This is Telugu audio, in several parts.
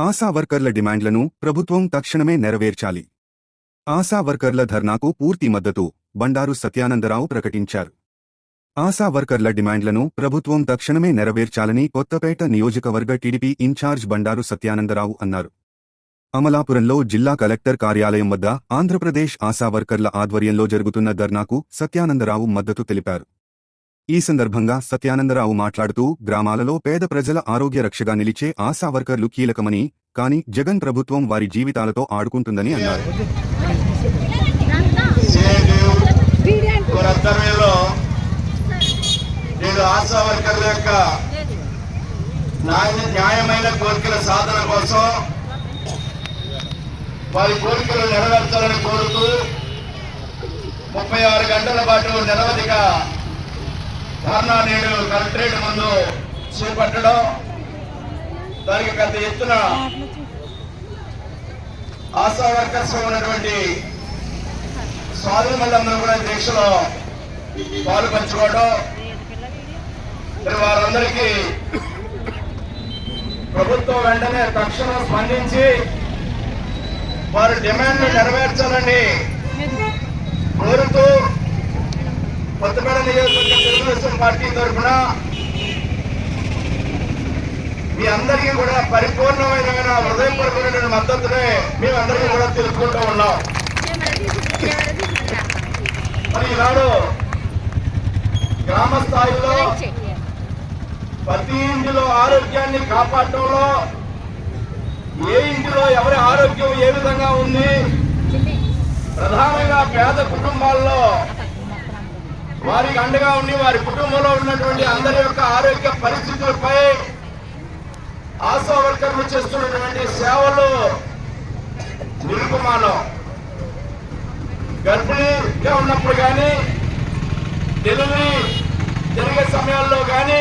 ఆశా వర్కర్ల డిమాండ్లను ప్రభుత్వం తక్షణమే నెరవేర్చాలి. ఆశా వర్కర్ల ధర్నాకు పూర్తి మద్దతు బండారు సత్యానందరావు ప్రకటించారు. ఆశా వర్కర్ల డిమాండ్లను ప్రభుత్వం తక్షణమే నెరవేర్చాలని కొత్తపేట నియోజకవర్గ టీడీపీ ఇన్ఛార్జ్ బండారు సత్యానందరావు అన్నారు. అమలాపురంలో జిల్లా కలెక్టర్ కార్యాలయం వద్ద ఆంధ్రప్రదేశ్ ఆశా వర్కర్ల ఆధ్వర్యంలో జరుగుతున్న ధర్నాకు సత్యానందరావు మద్దతు తెలిపారు. ఈ సందర్భంగా సత్యానందరావు మాట్లాడుతూ గ్రామాలలో పేద ప్రజల ఆరోగ్య రక్షగా నిలిచే ఆశా వర్కర్లు కీలకమని కానీ జగన్ ప్రభుత్వం వారి జీవితాలతో ఆడుకుంటుందని అన్నారు. ఆశా వర్కర్ల యొక్క న్యాయమైన కోరికల సాధన కోసం వారి కోరికలు నెరవేర్చాలని కోరుతూ ముప్పై ఆరు గంటల పాటు నిరవధిక ధర్నా నేడు కలెక్టరేట్ ముందు చేపట్టడం దానికి పెద్ద ఎత్తున ఆశా వర్కర్స్ ఉన్నటువంటి స్వాధీనులందరూ కూడా దీక్షలో పాలు పంచుకోవడం మరి వారందరికీ ప్రభుత్వం వెంటనే తక్షణం స్పందించి వారి డిమాండ్ను నెరవేర్చాలని కోరుతూ కొత్తపేట నియోజకవర్గం తెలుగుదేశం పార్టీ తరఫున మీ అందరికీ కూడా పరిపూర్ణమైన హృదయపూర్వకమైన మద్దతునే మేము అందరికీ కూడా తెలుసుకుంటూ ఉన్నాం. మరి ఈనాడు గ్రామ స్థాయిలో ప్రతి ఇంటిలో ఆరోగ్యాన్ని కాపాడటంలో ఏ ఇంటిలో ఎవరి ఆరోగ్యం ఏ విధంగా ఉంది? ప్రధానంగా పేద కుటుంబాల్లో వారికి అండగా ఉండి వారి కుటుంబంలో ఉన్నటువంటి అందరి యొక్క ఆరోగ్య పరిస్థితులపై ఆశా వర్కర్లు చేస్తున్నటువంటి సేవలు నిరుపమానం. గర్భిణీగా ఉన్నప్పుడు కానీ డెలివరీ జరిగే సమయాల్లో కానీ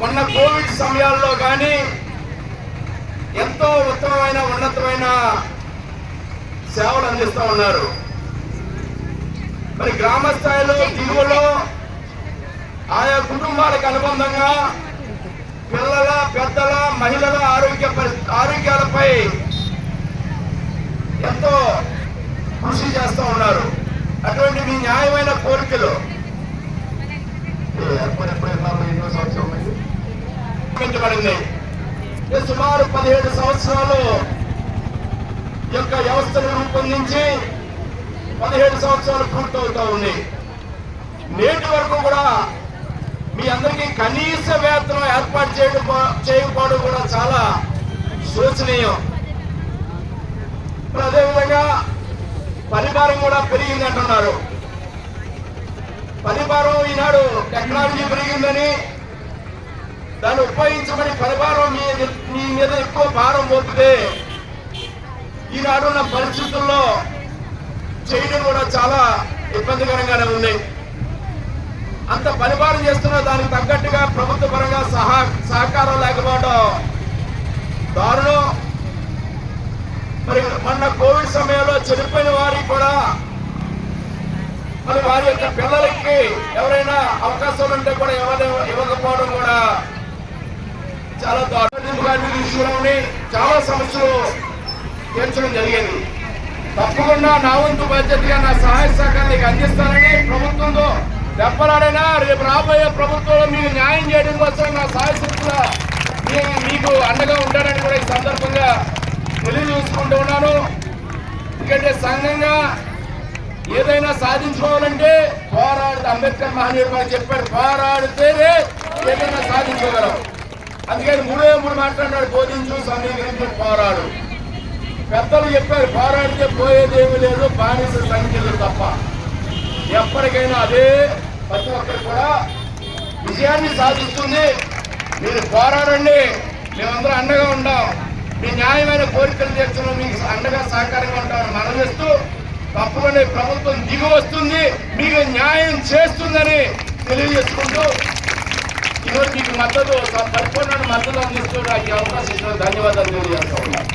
మొన్న కోవిడ్ సమయాల్లో కానీ ఎంతో ఉత్తమమైన ఉన్నతమైన సేవలు అందిస్తూ ఉన్నారు. మరి గ్రామ స్థాయిలో దిగువలో ఆయా కుటుంబాలకు అనుబంధంగా పిల్లల పెద్దల మహిళల ఆరోగ్య ఆరోగ్యాలపై ఎంతో కృషి చేస్తూ ఉన్నారు. అటువంటి మీ న్యాయమైన కోరికలు. పెంచబడింది సుమారు పదిహేడు సంవత్సరాలు యొక్క వ్యవస్థను రూపొందించి పదిహేడు సంవత్సరాలు పూర్తవుతా ఉంది. నేటి వరకు కూడా మీ అందరికీ కనీస వేతనం ఏర్పాటు చేయడం చేయకపోవడం కూడా చాలా శోచనీయం. అదేవిధంగా పరిభారం కూడా పెరిగింది అంటున్నారు. పరిభారం ఈనాడు టెక్నాలజీ పెరిగిందని దాన్ని ఉపయోగించమని పరిభారం మీ మీ మీద ఎక్కువ భారం పోతుంది ఈనాడున్న పరిస్థితుల్లో చేయడం కూడా చాలా ఇబ్బందికరంగానే ఉన్నాయి అంత పరిపాలన చేస్తున్న దానికి తగ్గట్టుగా ప్రభుత్వ పరంగా సహా సహకారం లేకపోవడం దారుణం. మరి మొన్న కోవిడ్ సమయంలో చనిపోయిన వారికి కూడా మరి వారి యొక్క పిల్లలకి ఎవరైనా అవకాశాలు ఉంటే కూడా ఎవరు ఇవ్వకపోవడం కూడా చాలా దారుణంగా చాలా సమస్యలు తీర్చడం జరిగింది. తప్పకుండా నా వంతు బాధ్యతగా నా సహాయ సహకారం నీకు అందిస్తానని ప్రభుత్వంతో దెబ్బలాడైనా రేపు రాబోయే ప్రభుత్వంలో మీకు న్యాయం చేయడం కోసం నా సహాయ శక్తుల మీకు అండగా ఉంటానని కూడా ఈ సందర్భంగా తెలియజేసుకుంటూ ఉన్నాను. ఎందుకంటే సంఘంగా ఏదైనా సాధించుకోవాలంటే పోరాడితే అంబేద్కర్ మహనీయుడు మనకు చెప్పారు. పోరాడితేనే ఏదైనా సాధించగలం. అందుకని మూడే మూడు మాట్లాడినాడు. బోధించు సమీకరించు పోరాడు. పెద్దలు చెప్పారు పోరాడితే పోయేదేమీ లేదు బానిస సంఖ్యలు తప్ప. ఎప్పటికైనా అదే ప్రతి ఒక్కరు కూడా విజయాన్ని సాధిస్తుంది. మీరు పోరాడండి మేమందరం అండగా ఉంటాం మీ న్యాయమైన కోరికలు తీర్చడం మీకు అండగా సహకారంగా ఉంటామని మనం తప్పకుండా ఈ ప్రభుత్వం దిగి వస్తుంది. మీకు న్యాయం చేస్తుందని తెలియజేసుకుంటూ ఈరోజు మీకు మద్దతు పరిపూర్ణ మద్దతు అందిస్తూ నాకు ఈ అవకాశం ఇచ్చిన ధన్యవాదాలు తెలియజేస్తా ఉన్నాను.